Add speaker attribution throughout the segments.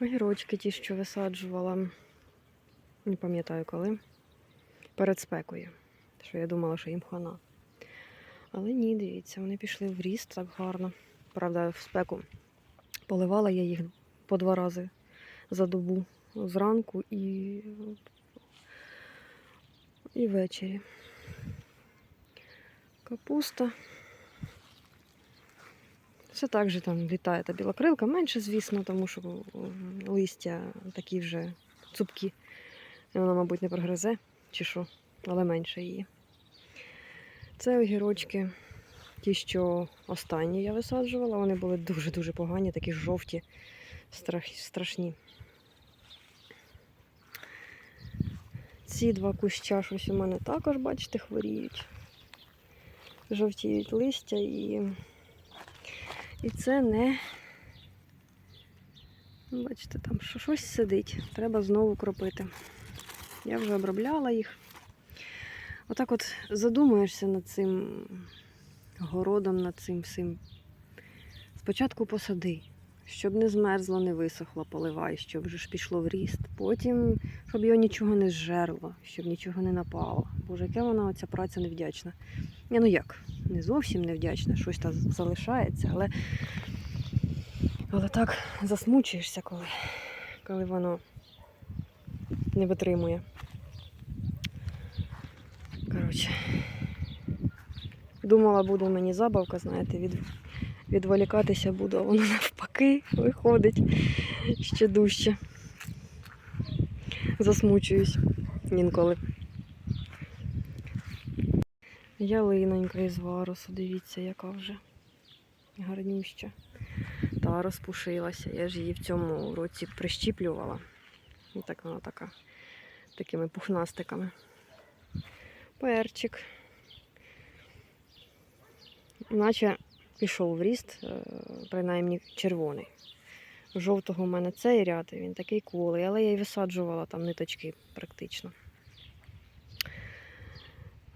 Speaker 1: Огірочки ті, що висаджувала, не пам'ятаю коли, перед спекою. Що я думала, що їм хана. Але ні, дивіться, вони пішли в ріст так гарно. Правда, в спеку поливала я їх по два рази за добу зранку і, і ввечері. Капуста. Все так же там літає та білокрилка. Менше, звісно, тому що листя такі вже цупкі. І Вона, мабуть, не прогризе чи що, але менше її. Це огірочки, ті, що останні я висаджувала. Вони були дуже-дуже погані, такі жовті, страшні. Ці два куща щось у мене також, бачите, хворіють. Жовтіють листя і і це не. Бачите, там щось сидить. Треба знову кропити. Я вже обробляла їх. Отак от задумуєшся над цим городом, над цим всім. Спочатку посади, щоб не змерзло, не висохло, поливай, щоб вже ж пішло в ріст. Потім, щоб його нічого не зжерло, щоб нічого не напало. Боже, яка вона оця праця невдячна. Ні, ну як? Не зовсім невдячна, щось там залишається, але, але так засмучуєшся, коли, коли воно не витримує. Коротше, думала, буде мені забавка, знаєте, від, відволікатися буду, а воно навпаки виходить ще дужче. Засмучуюсь інколи. Ялинонька із варусу, дивіться, яка вже гарнюща. Та розпушилася. Я ж її в цьому році прищіплювала. І так вона така такими пухнастиками. Перчик. Наче пішов в ріст, е, принаймні червоний. Жовтого в мене цей ряд, він такий кволий, але я й висаджувала там ниточки практично.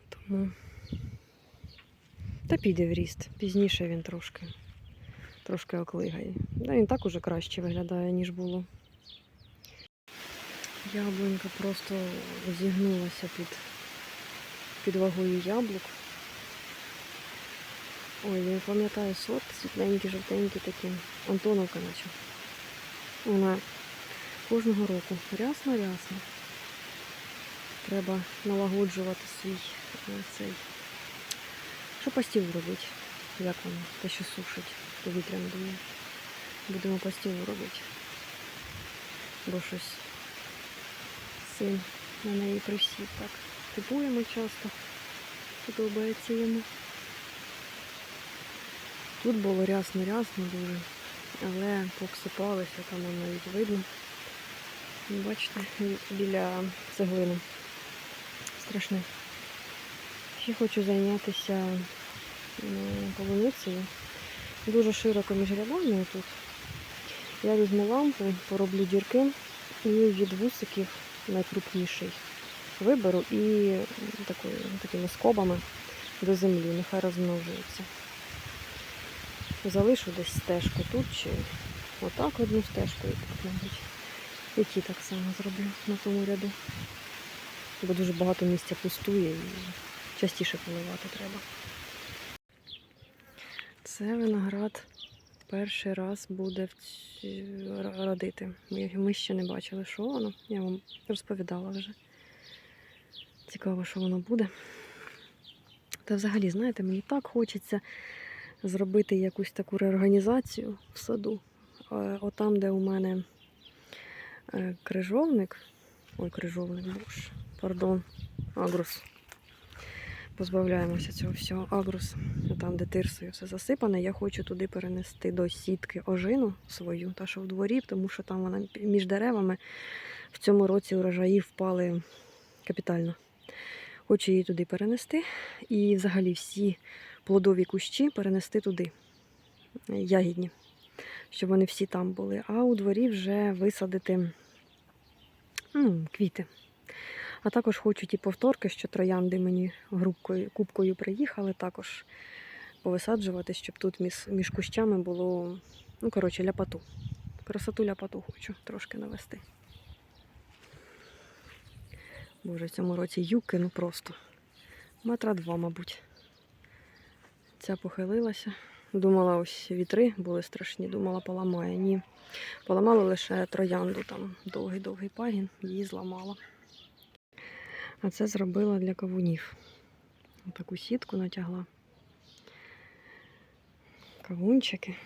Speaker 1: Тому та піде в ріст. Пізніше він трошки, трошки оклигає. Да, він так уже краще виглядає, ніж було. Яблунька просто зігнулася під, під вагою яблук. Ой, я пам'ятаю сорт, світленькі, жовтенькі такі. Антоновка наче. Вона кожного року рясно-рясно. Треба налагоджувати свій е, цей. Що постів робити? Як воно? Те, що сушить, повітрям дує. Будемо постів робити. Бо щось син на неї присів так. Купуємо часто. Подобається йому. Тут було рясно-рясно дуже, але поксипалося, там воно навіть видно. Ну, Бачите, біля цеглини. Страшне. Ще хочу зайнятися полуницею. Дуже широко між рядами тут. Я візьму лампу, пороблю дірки і від вусиків найкрупніший виберу і такою, такими скобами до землі, нехай розмножується. Залишу десь стежку тут чи отак одну стежку і тут, мабуть. І так само зроблю на тому ряду. Бо дуже багато місця пустує і частіше поливати треба. Це виноград перший раз буде родити. Ми ще не бачили, що воно. Я вам розповідала вже. Цікаво, що воно буде. Та взагалі, знаєте, мені так хочеться зробити якусь таку реорганізацію в саду. Отам, де у мене е, крижовник. Ой, крижовник, боже, пардон, агрус. Позбавляємося цього всього. Агрус, там, де тирсою все засипане, я хочу туди перенести до сітки ожину свою, та що в дворі, тому що там вона між деревами в цьому році урожаї впали Капітально. Хочу її туди перенести. І взагалі всі плодові кущі перенести туди. Ягідні. Щоб вони всі там були. А у дворі вже висадити м, квіти. А також хочу ті повторки, що троянди мені групкою, кубкою приїхали, також повисаджувати, щоб тут між, між кущами було, ну, коротше, ляпоту. Красоту ляпоту хочу трошки навести. Боже, в цьому році юки, ну просто. Метра два, мабуть. Ця похилилася. Думала, ось вітри були страшні, думала, поламає. Ні. Поламала лише троянду, там довгий-довгий пагін, її зламала. А це зробила для кавунів. Таку сітку натягла. Кавунчики.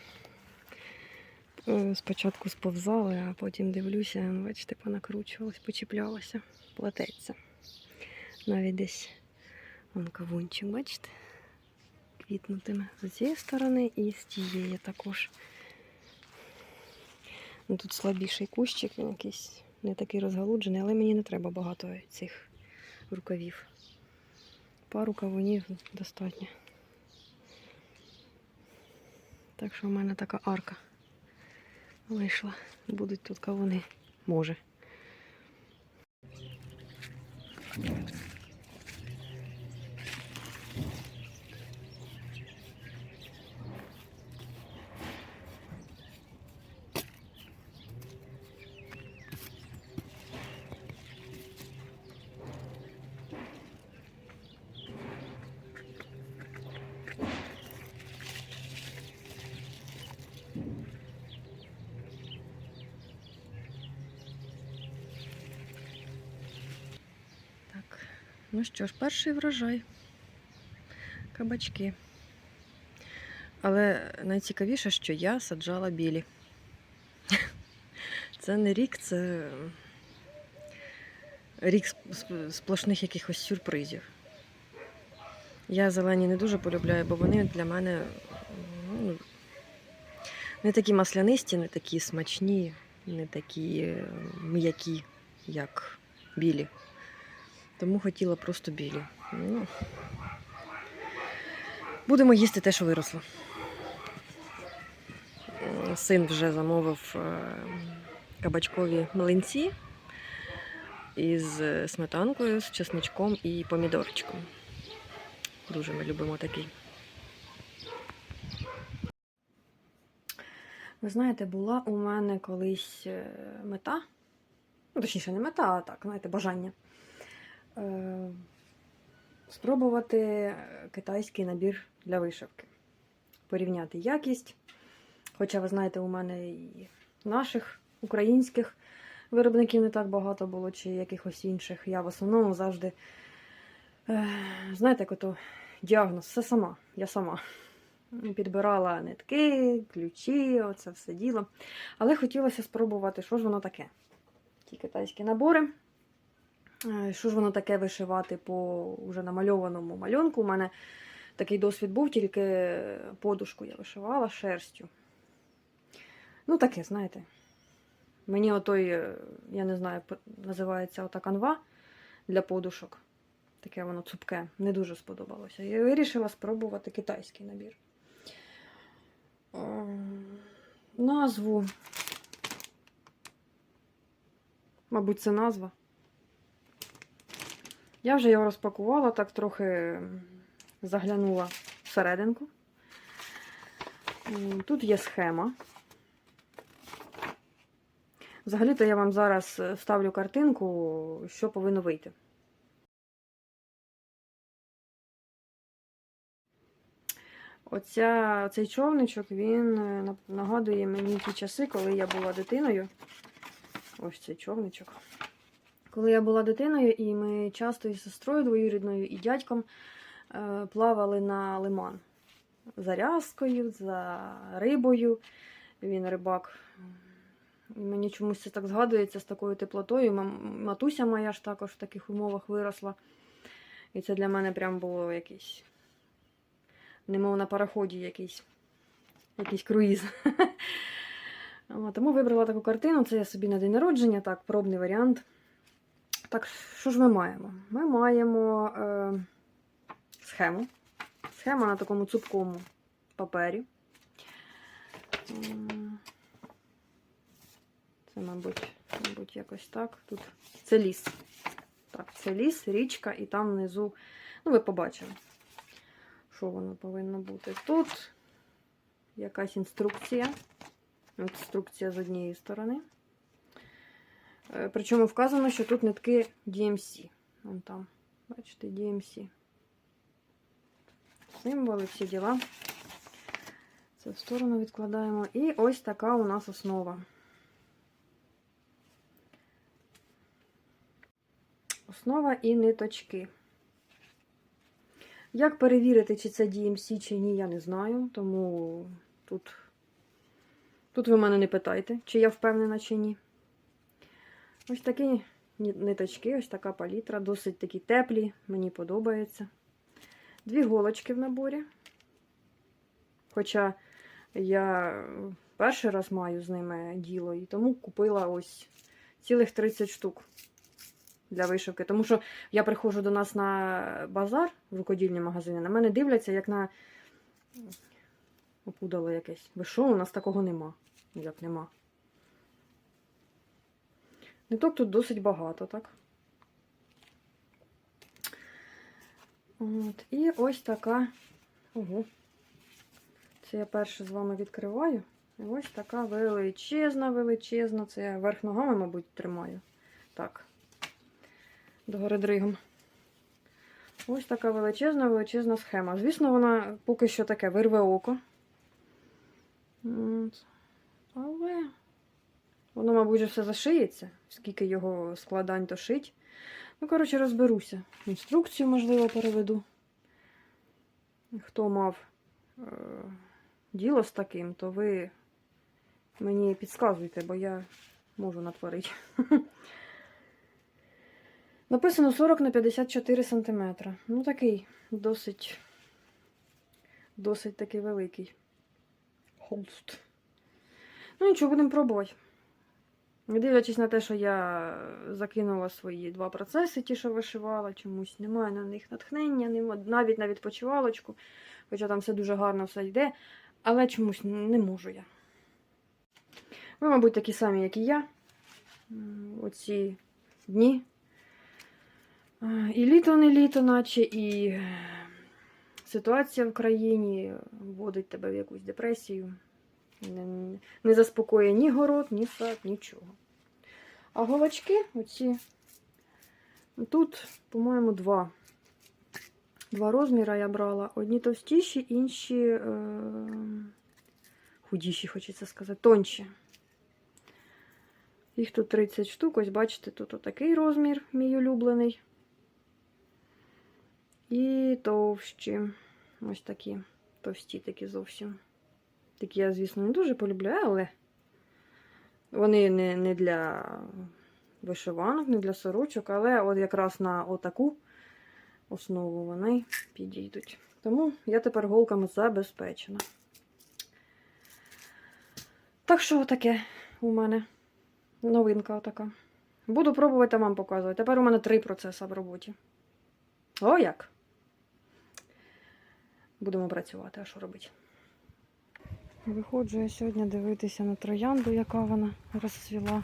Speaker 1: Е, Спочатку сповзали, а потім дивлюся, бачите, понакручувалась, почіплялася, плететься. Навіть десь вон кавунчик, бачите? Квітнутиме з цієї сторони і з тієї також. Ну, тут слабіший кущик, він якийсь не такий розгалуджений, але мені не треба багато цих рукавів. Пару кавунів достатньо. Так що в мене така арка вийшла. Будуть тут кавуни. Може. Так. Ну що ж, перший врожай. Кабачки. Але найцікавіше, що я саджала білі. Це не рік, це рік сп- сп- сплошних якихось сюрпризів. Я зелені не дуже полюбляю, бо вони для мене ну, не такі маслянисті, не такі смачні, не такі м'які, як білі. Тому хотіла просто білі. Ну, будемо їсти те, що виросло. Син вже замовив е, кабачкові млинці із е, сметанкою, з чесничком і помідорчиком. Дуже ми любимо такий. Ви знаєте, була у мене колись е, мета, ну, точніше, не мета, а так, знаєте, бажання. Е, спробувати китайський набір для вишивки. Порівняти якість. Хоча, ви знаєте, у мене і наших українських виробників не так багато було, чи якихось інших. Я в основному завжди, е, знаєте, як ото діагноз, все сама. Я сама. Підбирала нитки, ключі, оце все діло. Але хотілося спробувати, що ж воно таке. Ті китайські набори. Е, Що ж воно таке вишивати по вже намальованому малюнку? У мене такий досвід був, тільки подушку я вишивала шерстю. Ну, таке, знаєте. Мені отой, е, я не знаю, називається ота канва для подушок. Таке воно цупке, не дуже сподобалося. Я вирішила спробувати китайський набір. Ем, Назву. Мабуть, це назва. Я вже його розпакувала, так трохи заглянула всерединку. Тут є схема. Взагалі-то я вам зараз е, ставлю картинку, що повинно вийти. Оця, цей човничок, він е, нагадує мені ті часи, коли я була дитиною. Ось цей човничок. Коли я була дитиною, і ми часто із сестрою двоюрідною і дядьком е, плавали на лиман за рязкою, за рибою. Він рибак. Мені чомусь це так згадується з такою теплотою. Матуся моя ж також в таких умовах виросла. І це для мене прям було якийсь, немов на пароході якийсь, якийсь круїз. Тому вибрала таку картину. Це я собі на день народження, так, пробний варіант. Так, що ж ми маємо? Ми маємо е, схему. Схема на такому цупкому папері. Це, мабуть, мабуть, якось так. Тут це ліс. Так, це ліс, річка, і там внизу, ну, ви побачили, що воно повинно бути. Тут якась інструкція. Інструкція з однієї сторони. Е, Причому вказано, що тут нитки DMC. Вон там, бачите, DMC. Символи, всі діла. Це в сторону відкладаємо. І ось така у нас основа. Основа і ниточки. Як перевірити, чи це DMC, чи ні, я не знаю. Тому тут, тут ви мене не питайте, чи я впевнена, чи ні. Ось такі ниточки, ось така палітра, досить такі теплі, мені подобається. Дві голочки в наборі. Хоча я перший раз маю з ними діло, і тому купила ось цілих 30 штук для вишивки. Тому що я приходжу до нас на базар в рукодільні магазини, на мене дивляться, як на опудало якесь. Ви що, у нас такого нема? Як нема. Ниток тут досить багато, так? От. І ось така. Ого. Це я перше з вами відкриваю. І ось така величезна, величезна. Це я верх ногами, мабуть, тримаю. Так. Догори дригом. Ось така величезна, величезна схема. Звісно, вона поки що таке вирве око. От. Але воно, мабуть, все зашиється, скільки його складань то шить. Ну, коротше, розберуся. Інструкцію, можливо, переведу. Хто мав е- діло з таким, то ви мені підказуйте, бо я можу натворити. Написано 40 на 54 см. Ну, такий досить, досить такий великий. Холст. Ну, нічого, будемо пробувати. Дивлячись на те, що я закинула свої два процеси, ті, що вишивала, чомусь немає на них натхнення, навіть на відпочивалочку, хоча там все дуже гарно все йде, але чомусь не можу я. Ви, мабуть, такі самі, як і я. Оці дні. І літо не літо, наче, і ситуація в країні вводить тебе в якусь депресію. Не, заспокоює ні город, ні сад, нічого. А голочки, оці, тут, по-моєму, два. Два розміри я брала. Одні товстіші, інші е, худіші, хочеться сказати, тонші. Їх тут 30 штук. Ось бачите, тут отакий розмір, мій улюблений. І товщі. Ось такі товсті такі зовсім. Такі я, звісно, не дуже полюбляю, але вони не, не для вишиванок, не для сорочок, але от якраз на отаку основу вони підійдуть. Тому я тепер голками забезпечена. Так що отаке у мене новинка отака. Буду пробувати вам показувати. Тепер у мене три процеси в роботі. О, як! Будемо працювати, а що робити? Виходжу я сьогодні дивитися на троянду, яка вона розцвіла.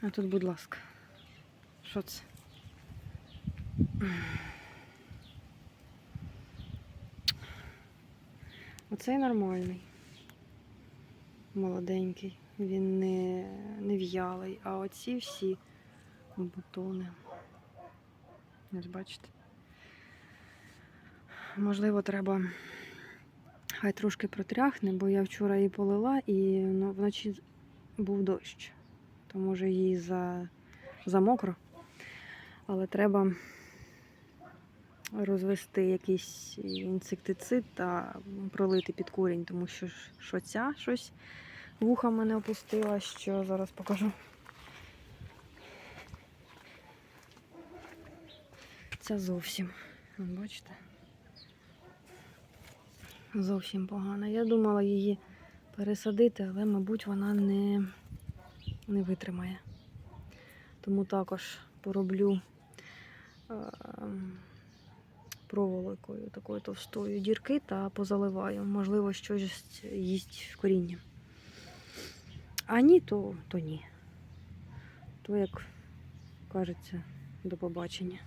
Speaker 1: А тут, будь ласка, що це? Оцей нормальний. Молоденький. Він не, не в'ялий, а оці всі бутони. Ось бачите. Можливо, треба хай трошки протряхне, бо я вчора її полила і ну, вночі був дощ. То може її за, замокро. Але треба розвести якийсь інсектицид та пролити під корінь, тому що що ця щось вуха мене опустила, що зараз покажу. Ця зовсім. Бачите? Зовсім погана. Я думала її пересадити, але, мабуть, вона не, не витримає. Тому також пороблю е, проволокою такою товстою дірки та позаливаю. Можливо, щось їсть в коріння. А ні, то, то ні. То, як кажеться, до побачення.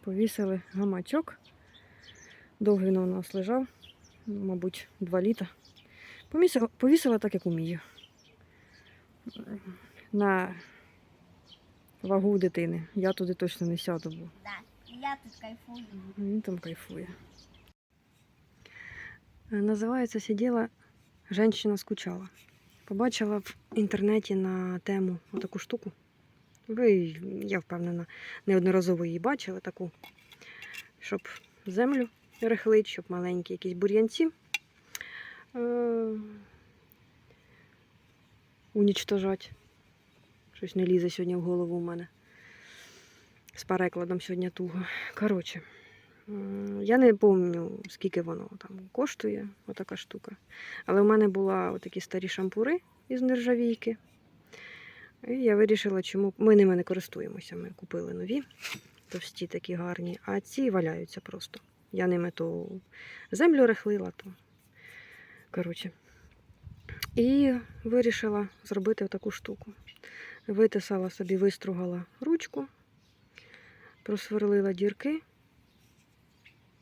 Speaker 1: Повісили гамачок. Довго він у нас лежав, мабуть, два літа. Повісила, повісила так, як умію. На вагу дитини. Я туди точно не сяду, бо
Speaker 2: Да, я тут кайфую.
Speaker 1: він там кайфує. Називається Сиділа Женщина скучала. Побачила в інтернеті на тему таку штуку. Ви, я впевнена, неодноразово її бачили таку, щоб землю рихлить, щоб маленькі якісь бур'янці е- унічтожать. Щось не лізе сьогодні в голову у мене. З перекладом сьогодні туго. Коротше, я не пам'ятаю, скільки воно там коштує, отака штука. Але в мене були такі старі шампури із нержавійки. І я вирішила, чому ми ними не користуємося. Ми купили нові, товсті такі гарні, а ці валяються просто. Я ними то землю рихлила, то. Коротше. І вирішила зробити таку штуку. Витисала собі, вистругала ручку, просверлила дірки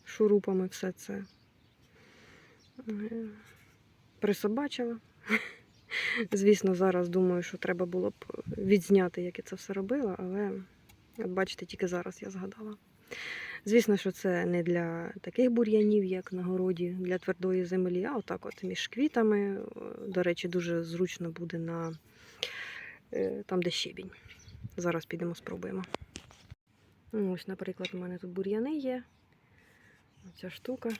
Speaker 1: шурупами все це. Е, Присобачила. Звісно, зараз думаю, що треба було б відзняти, як я це все робила, але от бачите, тільки зараз я згадала. Звісно, що це не для таких бур'янів, як на городі, для твердої землі, а отак от між квітами. Е, До речі, дуже зручно буде на е, там, де щебінь. Зараз підемо спробуємо. Ну, Ось, наприклад, у мене тут бур'яни є. Оця штука.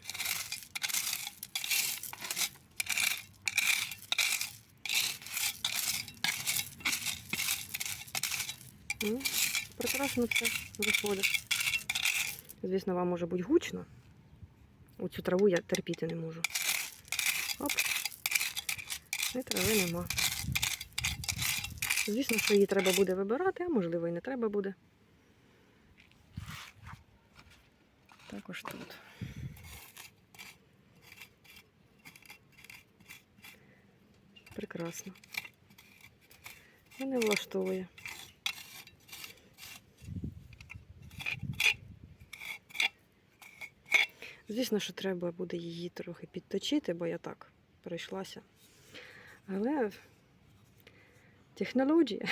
Speaker 1: Ну, прекрасно все виходить. Звісно, вам може бути гучно. Оцю траву я терпіти не можу. Оп. І трави нема. Звісно, що її треба буде вибирати, а можливо і не треба буде. Також тут. Прекрасно. Мене влаштовує. Звісно, що треба буде її трохи підточити, бо я так пройшлася. Але технологія.